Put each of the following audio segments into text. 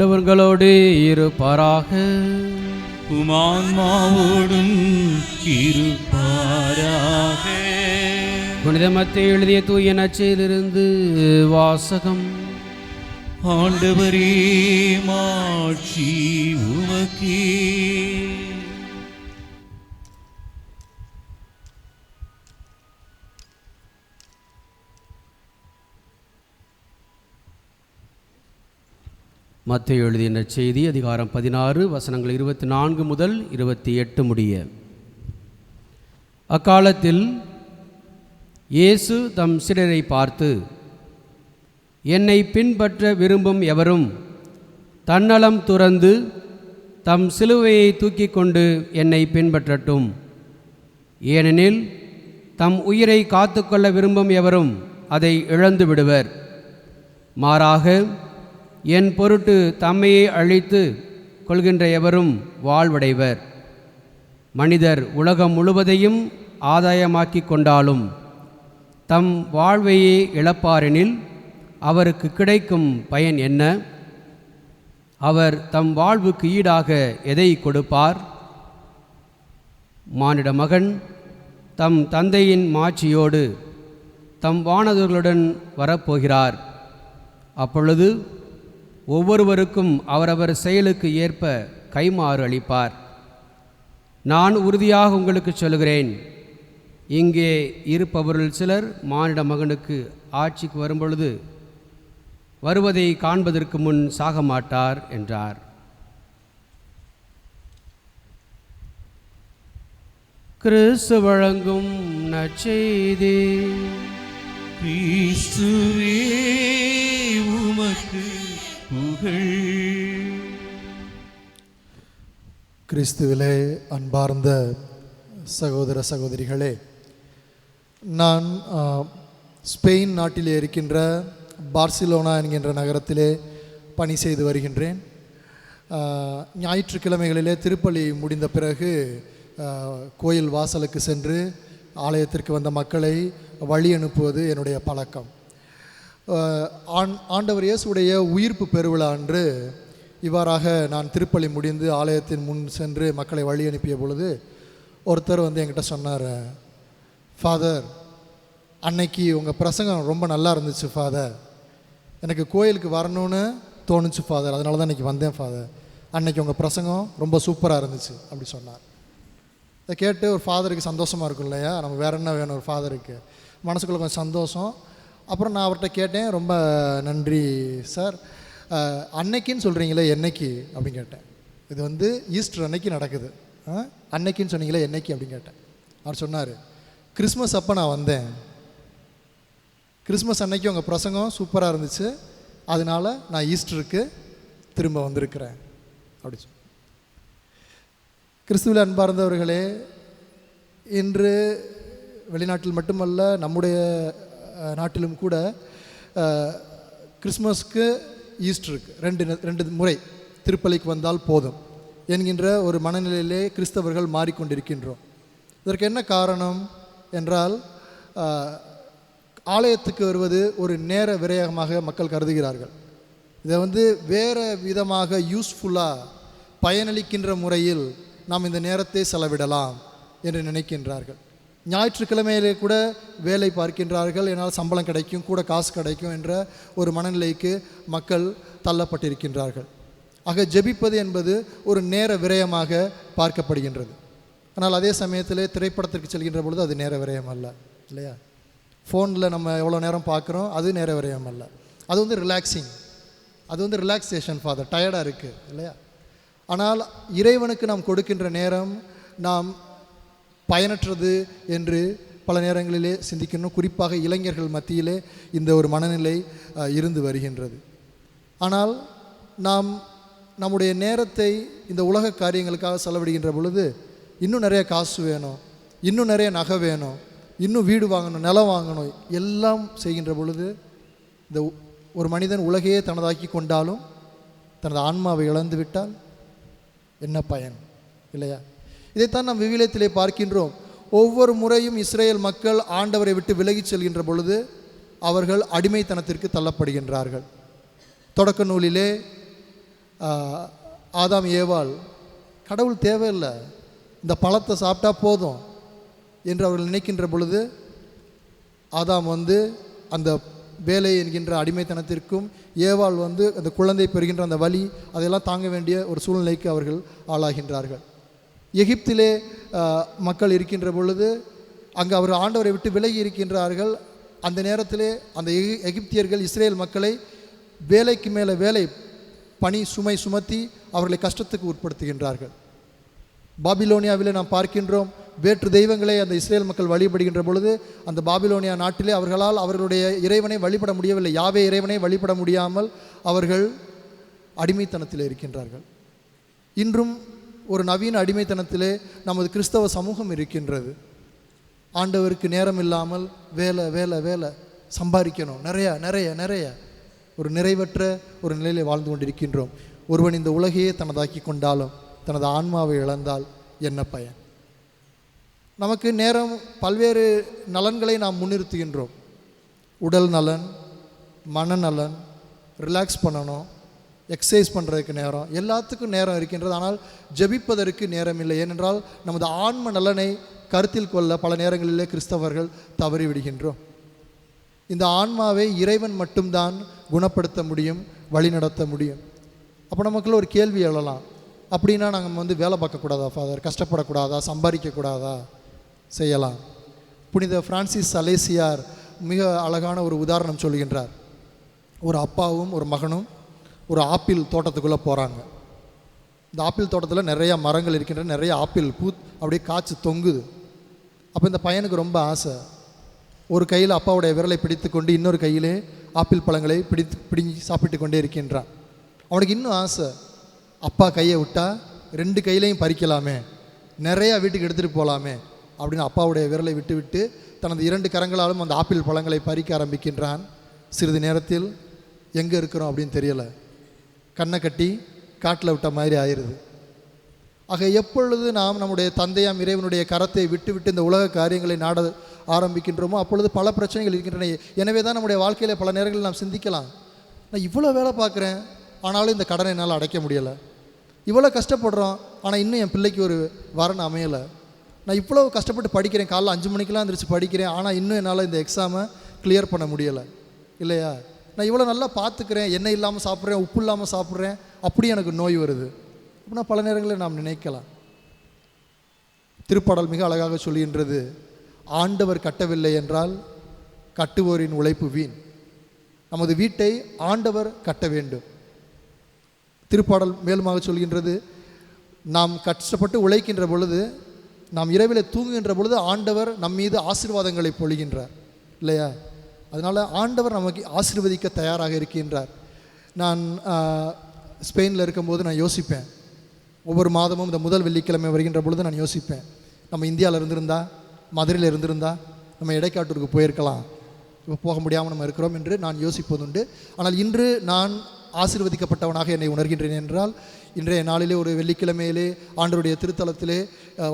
ஆண்டவர்களோடு இருப்பாராக. உமான்மாவோடும் இருப்பாராக. புனிதமத்தை எழுதிய தூய நச்சையிலிருந்து வாசகம். ஆண்டவரே மாட்சி உமக்கே. மத்திய எழுதின செய்தி அதிகாரம் பதினாறு வசனங்கள் இருபத்தி நான்கு முதல் இருபத்தி எட்டு முடிய. அக்காலத்தில் இயேசு தம் சிலரை பார்த்து என்னை பின்பற்ற விரும்பும் எவரும் தன்னலம் துறந்து தம் சிலுவையை தூக்கி கொண்டு என்னை பின்பற்றட்டும். ஏனெனில் தம் உயிரை காத்துக்கொள்ள விரும்பும் எவரும் அதை இழந்து விடுவர் மாறாக என் பொருட்டு தம்மையே அழித்து கொள்கின்ற எவரும் வாழ்வடைவர். மனிதர் உலகம் முழுவதையும் ஆதாயமாக்கிக் கொண்டாலும் தம் வாழ்வையே இழப்பாரெனில் அவருக்கு கிடைக்கும் பயன் என்ன? அவர் தம் வாழ்வுக்கு ஈடாக எதை கொடுப்பார்? மானிட மகன் தம் தந்தையின் மாட்சியோடு தம் வானதர்களுடன் வரப்போகிறார். அப்பொழுது ஒவ்வொருவருக்கும் அவரவர் செயலுக்கு ஏற்ப கைமாறு அளிப்பார். நான் உறுதியாக உங்களுக்கு சொல்கிறேன் இங்கே இருப்பவர்கள் சிலர் மானிட மகனுக்கு ஆட்சிக்கு வரும்பொழுது வருவதை காண்பதற்கு முன் சாக மாட்டார் என்றார். கிறிஸ்து வழங்கும் நச்செய்தி கிறிஸ்துவே உமக்கு புகழ் கிறிஸ்துவிலே அன்பார்ந்த சகோதர சகோதரிகளே நான் ஸ்பெயின் நாட்டிலே இருக்கின்ற பார்சிலோனா என்கின்ற நகரத்திலே பணி செய்து வருகின்றேன். ஞாயிற்றுக்கிழமைகளிலே திருப்பலி முடிந்த பிறகு கோயில் வாசலுக்கு சென்று ஆலயத்திற்கு வந்த மக்களை வழி அனுப்புவது என்னுடைய பழக்கம். ஆண் ஆண்டவர் இயேசுடைய உயிர்ப்பு பெருவிழா அன்று இவ்வாறாக நான் திருப்பலி முடிந்து ஆலயத்தின் முன் சென்று மக்களை வழி அனுப்பிய பொழுது ஒருத்தர் வந்து என்கிட்ட சொன்னார் ஃபாதர் அன்னைக்கு உங்கள் பிரசங்கம் ரொம்ப நல்லா இருந்துச்சு ஃபாதர் எனக்கு கோயிலுக்கு வரணும்னு தோணுச்சு ஃபாதர் அதனால தான் இன்றைக்கி வந்தேன் ஃபாதர் அன்னைக்கு உங்கள் பிரசங்கம் ரொம்ப சூப்பராக இருந்துச்சு அப்படி சொன்னார். இதை கேட்டு ஒரு ஃபாதருக்கு சந்தோஷமாக இருக்கும் இல்லையா? நம்ம வேற என்ன வேணும் ஒரு ஃபாதருக்கு மனசுக்குள்ளே கொஞ்சம் சந்தோஷம். அப்புறம் நான் அவர்கிட்ட கேட்டேன் ரொம்ப நன்றி சார். அன்னைக்குன்னு சொல்கிறீங்களே என்னைக்கு? அப்படின்னு கேட்டேன். இது வந்து ஈஸ்டர் அன்னைக்கு நடக்குது. ஆ? அன்னைக்குன்னு சொன்னீங்களே என்னைக்கு? அப்படின்னு கேட்டேன். அவர் சொன்னார் கிறிஸ்மஸ் அப்போ நான் வந்தேன். கிறிஸ்மஸ் அன்னைக்கு உங்கள் பிரசங்கம் சூப்பராக இருந்துச்சு. அதனால நான் ஈஸ்டருக்கு திரும்ப வந்திருக்கிறேன். அப்படி சொல் கிறிஸ்துவில் அன்பார்ந்தவர்களே இன்று வெளிநாட்டில் மட்டுமல்ல நம்முடைய நாட்டிலும் கூட அஹ், கிறிஸ்மஸ்க்கு ஈஸ்டருக்கு ரெண்டு ந- ரெண்டு முறை திருப்பலிக்கு வந்தால் போதும் என்கின்ற ஒரு மனநிலையிலே கிறிஸ்தவர்கள் மாறிக்கொண்டிருக்கின்றோம். இதற்கு என்ன காரணம் என்றால் ஆலயத்துக்கு வருவது ஒரு நேர விரயமாக மக்கள் கருதுகிறார்கள். இதை வந்து வேறு விதமாக யூஸ்ஃபுல்லாக பயனளிக்கின்ற முறையில் நாம் இந்த நேரத்தை செலவிடலாம் என்று நினைக்கின்றார்கள். ஞாயிற்றுக்கிழமையிலே கூட வேலை பார்க்கின்றார்கள். என்னால் சம்பளம் கிடைக்கும் கூட காசு கிடைக்கும் என்ற ஒரு மனநிலைக்கு மக்கள் தள்ளப்பட்டிருக்கின்றார்கள். ஆக ஜெபிப்பது என்பது ஒரு நேர விரயமாக பார்க்கப்படுகின்றது. ஆனால் அதே சமயத்திலே திரைப்படத்திற்கு செல்கின்ற பொழுது அது நேர விரயம் அல்ல இல்லையா? ஃபோனில் நம்ம எவ்வளோ நேரம் பார்க்குறோம் அது நேர விரயம் அல்ல. அது வந்து ரிலாக்ஸிங் அது வந்து ரிலாக்ஸேஷன் ஃபாதர் டயர்டாக இருக்குது இல்லையா? ஆனால் இறைவனுக்கு நாம் கொடுக்கின்ற நேரம் நாம் பயனற்றது என்று பல நேரங்களிலே சிந்திக்கணும். குறிப்பாக இளைஞர்கள் மத்தியிலே இந்த ஒரு மனநிலை இருந்து வருகின்றது. ஆனால் நாம் நம்முடைய நேரத்தை இந்த உலக காரியங்களுக்காக செலவிடுகின்ற பொழுது இன்னும் நிறைய காசு வேணும் இன்னும் நிறைய நகை வேணும் இன்னும் வீடு வாங்கணும் நிலம் வாங்கணும் எல்லாம் செய்கின்ற பொழுது இந்த ஒரு மனிதன் உலகையே தனதாக்கி கொண்டாலும் தனது ஆன்மாவை இழந்து விட்டால் என்ன பயன்? இல்லையா? இதைத்தான் நாம் விவிலியத்திலே பார்க்கின்றோம். ஒவ்வொரு முறையும் இஸ்ரேல் மக்கள் ஆண்டவரை விட்டு விலகிச் செல்கின்ற பொழுது அவர்கள் அடிமைத்தனத்திற்கு தள்ளப்படுகின்றார்கள். தொடக்க நூலிலே ஆதாம் ஏவாள் கடவுள் தேவையில்லை இந்த பழத்தை சாப்பிட்டா போதும் என்று அவர்கள் நினைக்கின்ற பொழுது ஆதாம் வந்து அந்த வேலை என்கின்ற அடிமைத்தனத்திற்கும் ஏவாள் வந்து அந்த குழந்தை பெறுகின்ற அந்த வலி அதையெல்லாம் தாங்க வேண்டிய ஒரு சூழ்நிலைக்கு அவர்கள் ஆளாகின்றார்கள். எகிப்திலே மக்கள் இருக்கின்ற பொழுது அங்கு அவர் ஆண்டவரை விட்டு விலகி இருக்கின்றார்கள். அந்த நேரத்திலே அந்த எகி- எகிப்தியர்கள் இஸ்ரேல் மக்களை வேலைக்கு மேலே வேலை பணி சுமை சுமத்தி அவர்களை கஷ்டத்துக்கு உட்படுத்துகின்றார்கள். பாபிலோனியாவிலே நாம் பார்க்கின்றோம் வேற்று தெய்வங்களை அந்த இஸ்ரேல் மக்கள் வழிபடுகின்ற பொழுது அந்த பாபிலோனியா நாட்டிலே அவர்களால் அவர்களுடைய இறைவனை வழிபட முடியவில்லை. யாவே இறைவனை வழிபட முடியாமல் அவர்கள் அடிமைத்தனத்தில் இருக்கின்றார்கள். இன்றும் ஒரு நவீன அடிமைத்தனத்திலே நமது கிறிஸ்தவ சமூகம் இருக்கின்றது. ஆண்டவருக்கு நேரம் இல்லாமல் வேலை வேலை வேலை சம்பாதிக்கணும். நிறையா நிறைய நிறைய. ஒரு நிறைவற்ற ஒரு நிலையிலே வாழ்ந்து கொண்டிருக்கின்றோம். ஒருவன் இந்த உலகையே தனதாக்கி கொண்டாலும் தனது ஆன்மாவை இழந்தால் என்ன பயன்? நமக்கு நேரம் பல்வேறு நலன்களை நாம் முன்னிறுத்துகின்றோம். உடல் நலன் மனநலன் ரிலாக்ஸ் பண்ணணும். எக்ஸசைஸ் பண்ணுறதுக்கு நேரம். எல்லாத்துக்கும் நேரம் இருக்கின்றது. ஆனால் ஜெபிப்பதற்கு நேரம் இல்லை. ஏனென்றால் நமது ஆன்ம நலனை கருத்தில் கொள்ள பல நேரங்களிலே கிறிஸ்தவர்கள் தவறிவிடுகின்றோம் இந்த ஆன்மாவை இறைவன் மட்டும்தான் குணப்படுத்த முடியும் வழிநடத்த முடியும். அப்போ நமக்குள்ள ஒரு கேள்வி எழலாம். அப்படின்னா நாங்கள் வந்து வேலை பார்க்கக்கூடாதா ஃபாதர் கஷ்டப்படக்கூடாதா? சம்பாதிக்கக்கூடாதா செய்யலாம். புனித பிரான்சிஸ் அலேசியார் மிக அழகான ஒரு உதாரணம் சொல்கின்றார். ஒரு அப்பாவும் ஒரு மகனும் ஒரு ஆப்பிள் தோட்டத்துக்குள்ளே போகிறாங்க இந்த ஆப்பிள் தோட்டத்தில் நிறையா மரங்கள் இருக்கின்றன நிறைய ஆப்பிள் பூ அப்படியே காய்ச்சி தொங்குது. அப்போ இந்த பையனுக்கு ரொம்ப ஆசை. ஒரு கையில் அப்பாவுடைய விரலை பிடித்து கொண்டு இன்னொரு கையிலே ஆப்பிள் பழங்களை பிடித்து பிடிங்கி சாப்பிட்டு கொண்டே இருக்கின்றான். அவனுக்கு இன்னும் ஆசை. அப்பா கையை விட்டால் ரெண்டு கையிலையும் பறிக்கலாமே. நிறையா வீட்டுக்கு எடுத்துகிட்டு போகலாமே அப்படின்னு அப்பாவுடைய விரலை விட்டு விட்டு தனது இரண்டு கரங்களாலும் அந்த ஆப்பிள் பழங்களை பறிக்க ஆரம்பிக்கின்றான். சிறிது நேரத்தில் எங்கே இருக்கிறோம் அப்படின்னு தெரியலை. கண்ணை கட்டி காட்டில் விட்ட மாதிரி ஆயிடுது. ஆக எப்பொழுது நாம் நம்முடைய தந்தையாம் இறைவனுடைய கரத்தை விட்டு விட்டு இந்த உலக காரியங்களை நாட ஆரம்பிக்கின்றோமோ அப்பொழுது பல பிரச்சனைகள் இருக்கின்றன. எனவே தான் நம்முடைய வாழ்க்கையில் பல நேரங்களில் நாம் சிந்திக்கலாம். நான் இவ்வளோ வேலை பார்க்குறேன் ஆனாலும் இந்த கடனை என்னால் அடைக்க முடியலை. இவ்வளோ கஷ்டப்படுறோம் ஆனால் இன்னும் என் பிள்ளைக்கு ஒரு வரன் அமையலை. நான் இவ்வளோ கஷ்டப்பட்டு படிக்கிறேன் காலைல அஞ்சு மணிக்கெலாம் எந்திரிச்சு படிக்கிறேன் ஆனால் இன்னும் என்னால் இந்த எக்ஸாமை கிளியர் பண்ண முடியலை. இல்லையா? நான் இவ்வளோ நல்லா பார்த்துக்கிறேன் எண்ணெய் இல்லாமல் சாப்பிட்றேன் உப்பு இல்லாமல் சாப்பிட்றேன் அப்படி எனக்கு நோய் வருது. அப்படின்னா பல நேரங்களில் நாம் நினைக்கலாம். திருப்பாடல் மிக அழகாக சொல்கின்றது ஆண்டவர் கட்டவில்லை என்றால் கட்டுவோரின் உழைப்பு வீண். நமது வீட்டை ஆண்டவர் கட்ட வேண்டும். திருப்பாடல் மேலுமாக சொல்கின்றது நாம் கஷ்டப்பட்டு உழைக்கின்ற பொழுது நாம் இரவில் தூங்குகின்ற பொழுது ஆண்டவர் நம் மீது ஆசீர்வாதங்களை பொழிகின்றார். இல்லையா? அதனால் ஆண்டவர் நமக்கு ஆசிர்வதிக்க தயாராக இருக்கின்றார். நான் ஸ்பெயினில் இருக்கும்போது நான் யோசிப்பேன். ஒவ்வொரு மாதமும் இந்த முதல் வெள்ளிக்கிழமை வருகின்ற பொழுது நான் யோசிப்பேன். நம்ம இந்தியாவில் இருந்திருந்தா மதுரையில் இருந்திருந்தா நம்ம இடைக்காட்டூருக்கு போயிருக்கலாம். இப்போ போக முடியாமல் நம்ம இருக்கிறோம் என்று நான் யோசிப்பதுண்டு. ஆனால் இன்று நான் ஆசிர்வதிக்கப்பட்டவனாக என்னை உணர்கின்றேன் என்றால் இன்றைய நாளிலே ஒரு வெள்ளிக்கிழமையிலே ஆண்டவருடைய திருத்தலத்திலே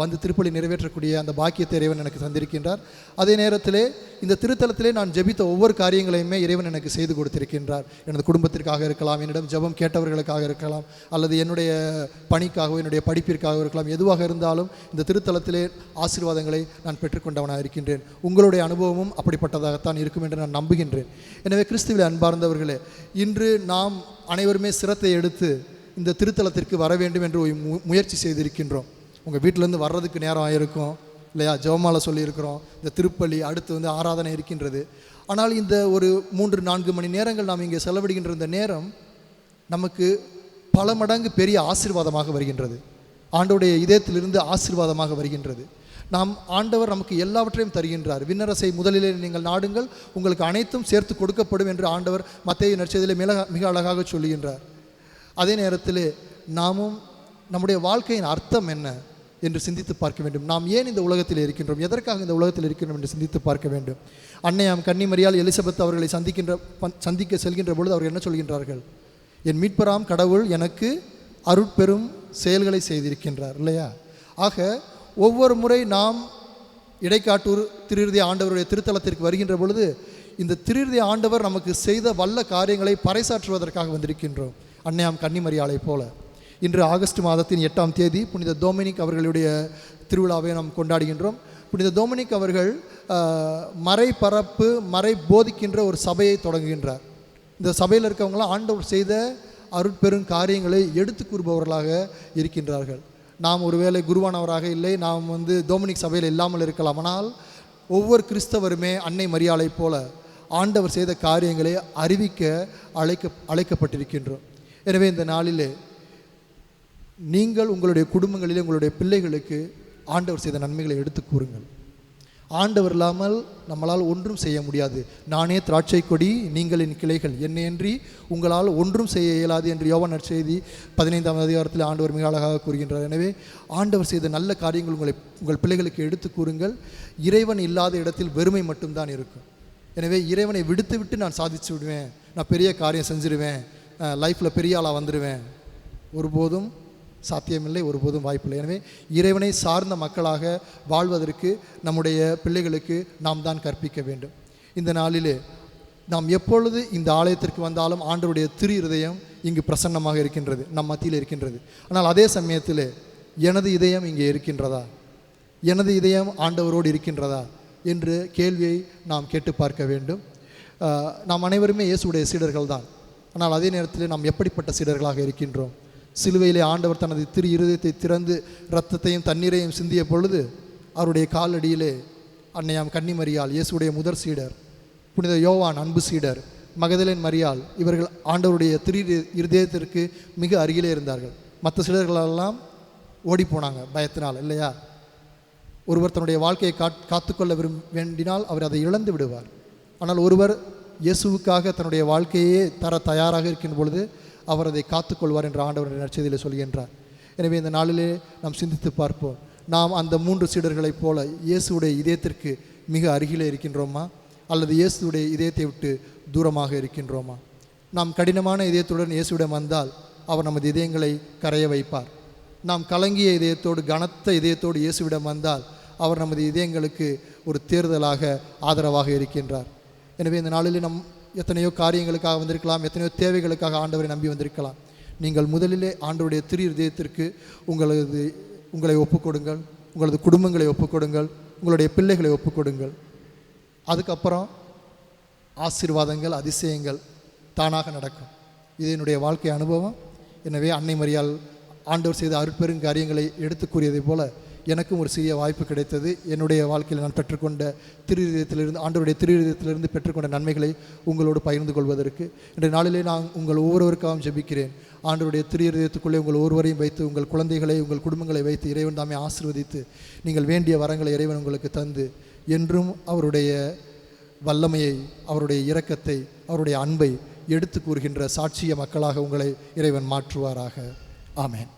வந்து திருப்பலி நிறைவேற்றக்கூடிய அந்த பாக்கியத்தை இறைவன் எனக்கு தந்திருக்கின்றார். அதே நேரத்திலே இந்த திருத்தலத்திலே நான் ஜெபித்த ஒவ்வொரு காரியங்களையுமே இறைவன் எனக்கு செய்து கொடுத்திருக்கின்றார். எனது குடும்பத்திற்காக இருக்கலாம் என்னிடம் ஜெபம் கேட்டவர்களுக்காக இருக்கலாம் அல்லது என்னுடைய பணிக்காகவோ என்னுடைய படிப்பிற்காக இருக்கலாம் எதுவாக இருந்தாலும் இந்த திருத்தலத்திலே ஆசீர்வாதங்களை நான் பெற்றுக்கொண்டவனாக இருக்கின்றேன். உங்களுடைய அனுபவமும் அப்படிப்பட்டதாகத்தான் இருக்கும் என்று நான் நம்புகின்றேன். எனவே கிறிஸ்துவில் அன்பார்ந்தவர்களே இன்று நாம் அனைவருமே சிரத்தை எடுத்து இந்த திருத்தலத்திற்கு வர வேண்டும் என்று முயற்சி செய்திருக்கின்றோம். உங்கள் வீட்டிலேருந்து வர்றதுக்கு நேரம் ஆயிருக்கும் இல்லையா? ஜெபமாலை சொல்லியிருக்கிறோம். இந்த திருப்பலி அடுத்து வந்து ஆராதனை இருக்கின்றது. ஆனால் இந்த ஒரு மூன்று நான்கு மணி நேரங்கள் நாம் இங்கே செலவிடுகின்ற இந்த நேரம் நமக்கு பல மடங்கு பெரிய ஆசீர்வாதமாக வருகின்றது. ஆண்டோடைய இதயத்திலிருந்து ஆசீர்வாதமாக வருகின்றது. நாம் ஆண்டவர் நமக்கு எல்லாவற்றையும் தருகின்றார். விண்ணரசை முதலிலே நீங்கள் நாடுங்கள். உங்களுக்கு அனைத்தும் சேர்த்து கொடுக்கப்படும் என்று ஆண்டவர் மத்திய நற்செய்தியிலே மிக மிக அழகாக சொல்லுகின்றார். அதே நேரத்தில் நாமும் நம்முடைய வாழ்க்கையின் அர்த்தம் என்ன என்று சிந்தித்து பார்க்க வேண்டும். நாம் ஏன் இந்த உலகத்தில் இருக்கின்றோம்? எதற்காக இந்த உலகத்தில் இருக்கின்றோம் என்று சிந்தித்து பார்க்க வேண்டும். அன்னையாம் கன்னிமரியால் எலிசபெத் அவர்களை சந்திக்கின்ற சந்திக்க செல்கின்ற பொழுது அவர் என்ன சொல்கின்றார்கள்? என் மீட்பராம் கடவுள் எனக்கு அருட்பெரும் செயல்களை செய்திருக்கின்றார். இல்லையா? ஆக ஒவ்வொரு முறை நாம் இடைக்காட்டூர் திருஇறுதி ஆண்டவருடைய திருத்தலத்திற்கு வருகின்ற பொழுது இந்த திருஇறுதி ஆண்டவர் நமக்கு செய்த வல்ல காரியங்களை பறைசாற்றுவதற்காக வந்திருக்கின்றோம். அன்னையாம் கன்னிமரியாளை போல. இன்று ஆகஸ்ட் மாதத்தின் எட்டாம் தேதி புனித டொமினிக் அவர்களுடைய திருவிழாவை நாம் கொண்டாடுகின்றோம். புனித டொமினிக் அவர்கள் மறை பரப்பு மறை போதிக்கின்ற ஒரு சபையை தொடங்குகின்றார். இந்த சபையில் இருக்கவங்களாம் ஆண்டவர் செய்த அருட்பெரும் காரியங்களை எடுத்து கூறுபவர்களாக இருக்கின்றார்கள். நாம் ஒருவேளை குருவானவராக இல்லை நாம் வந்து டொமினிக் சபையில் இல்லாமல் இருக்கலாம் ஆனால் ஒவ்வொரு கிறிஸ்தவருமே அன்னை மரியாதை போல ஆண்டவர் செய்த காரியங்களை அறிவிக்க அழைக்க அழைக்கப்பட்டிருக்கின்றோம். எனவே இந்த நாளிலே நீங்கள் உங்களுடைய குடும்பங்களிலே உங்களுடைய பிள்ளைகளுக்கு ஆண்டவர் செய்த நன்மைகளை எடுத்து கூறுங்கள். ஆண்டவர் இல்லாமல் நம்மளால் ஒன்றும் செய்ய முடியாது. நானே திராட்சை கொடி நீங்கள் என் கிளைகள். என்னையன்றி உங்களால் ஒன்றும் செய்ய இயலாது என்று யோவான் நற்செய்தி பதினைந்தாம் அதிகாரத்தில் ஆண்டவர் மிக அழகாக கூறுகின்றார். எனவே ஆண்டவர் செய்த நல்ல காரியங்கள் உங்களை உங்கள் பிள்ளைகளுக்கு எடுத்து கூறுங்கள். இறைவன் இல்லாத இடத்தில் வெறுமை மட்டும்தான் இருக்கும். எனவே இறைவனை விடுத்து விட்டு நான் சாதிச்சு விடுவேன். நான் பெரிய காரியம் செஞ்சிருவேன். லைஃப்பில் பெரிய ஆளாக வந்துடுவேன் ஒருபோதும் சாத்தியமில்லை ஒருபோதும் வாய்ப்பில்லை. எனவே இறைவனை சார்ந்த மக்களாக வாழ்வதற்கு நம்முடைய பிள்ளைகளுக்கு நாம் தான் கற்பிக்க வேண்டும். இந்த நாளிலே நாம் எப்பொழுது இந்த ஆலயத்திற்கு வந்தாலும் ஆண்டவருடைய திரு இருதயம் இங்கு பிரசன்னமாக இருக்கின்றது நம் மத்தியில் இருக்கின்றது. ஆனால் அதே சமயத்தில் எனது இதயம் இங்கே இருக்கின்றதா? எனது இதயம் ஆண்டவரோடு இருக்கின்றதா? என்று கேள்வியை நாம் கேட்டு பார்க்க வேண்டும். நாம் அனைவருமே இயேசுடைய சீடர்கள் தான் ஆனால் அதே நேரத்தில் நாம் எப்படிப்பட்ட சீடர்களாக இருக்கின்றோம்? சிலுவையிலே ஆண்டவர் தனது திரு இருதயத்தை திறந்து இரத்தத்தையும் தண்ணீரையும் சிந்திய பொழுது அவருடைய காலடியிலே அன்னையாம் கன்னிமரியால் இயேசுடைய முதற் சீடர் புனித யோவான் அன்பு சீடர் மகதலின் மரியால் இவர்கள் ஆண்டவருடைய திரு இருதயத்திற்கு மிக அருகிலே இருந்தார்கள். மற்ற சீடர்களெல்லாம் ஓடி போனாங்க பயத்தினால் இல்லையா? ஒருவர் தன்னுடைய வாழ்க்கையை காத் காத்துக்கொள்ள விரும் வேண்டினால் அவர் அதை இழந்து விடுவார். ஆனால் ஒருவர் இயேசுவுக்காக தன்னுடைய வாழ்க்கையே தர தயாராக இருக்கின்ற பொழுது அவர் அதை காத்துக்கொள்வார் என்று ஆண்டவர் நற்செய்தியில் சொல்கின்றார். எனவே இந்த நாளிலே நாம் சிந்தித்து பார்ப்போம். நாம் அந்த மூன்று சீடர்களைப் போல இயேசுவுடைய இதயத்திற்கு மிக அருகிலே இருக்கின்றோமா? அல்லது இயேசுவுடைய இதயத்தை விட்டு தூரமாக இருக்கின்றோமா? நாம் கடினமான இதயத்துடன் இயேசுவிடம் வந்தால் அவர் நமது இதயங்களை கரைய வைப்பார். நாம் கலங்கிய இதயத்தோடு கனத்த இதயத்தோடு இயேசுவிடம் வந்தால் அவர் நமது இதயங்களுக்கு ஒரு தேர்தலாக ஆதரவாக இருக்கின்றார். எனவே இந்த நாளில் நம் எத்தனையோ காரியங்களுக்காக வந்திருக்கலாம் எத்தனையோ தேவைகளுக்காக ஆண்டவரை நம்பி வந்திருக்கலாம். நீங்கள் முதலிலே ஆண்டவருடைய திரு இதயத்திற்கு உங்களது உங்களை ஒப்புக்கொடுங்கள் உங்களது குடும்பங்களை ஒப்புக்கொடுங்கள் உங்களுடைய பிள்ளைகளை ஒப்புக்கொடுங்கள். அதுக்கப்புறம் ஆசீர்வாதங்கள் அதிசயங்கள் தானாக நடக்கும். இது என்னுடைய வாழ்க்கை அனுபவம். எனவே அன்னை மரியால் ஆண்டவர் செய்த அருட்பெருங்காரியங்களை எடுத்து கூறியதை போல எனக்கும் ஒரு சிறிய வாய்ப்பு கிடைத்தது. என்னுடைய வாழ்க்கையில் நான் பெற்றுக்கொண்ட திருவிதத்திலிருந்து ஆண்டவருடைய திருவிதத்திலிருந்து பெற்றுக்கொண்ட நன்மைகளை உங்களோடு பகிர்ந்து கொள்வதற்கு இன்றைய நாளிலே நான் உங்கள் ஒவ்வொருவருக்காகவும் ஜெபிக்கிறேன். ஆண்டவருடைய திருவிதத்துக்குள்ளே உங்கள் ஒவ்வொருவரையும் வைத்து உங்கள் குழந்தைகளை உங்கள் குடும்பங்களை வைத்து இறைவன் தாமே ஆசிர்வதித்து நீங்கள் வேண்டிய வரங்களை இறைவன் உங்களுக்கு தந்து என்றும் அவருடைய வல்லமையை அவருடைய இரக்கத்தை அவருடைய அன்பை எடுத்து கூறுகின்ற சாட்சிய மக்களாக உங்களை இறைவன் மாற்றுவாராக. ஆமேன்.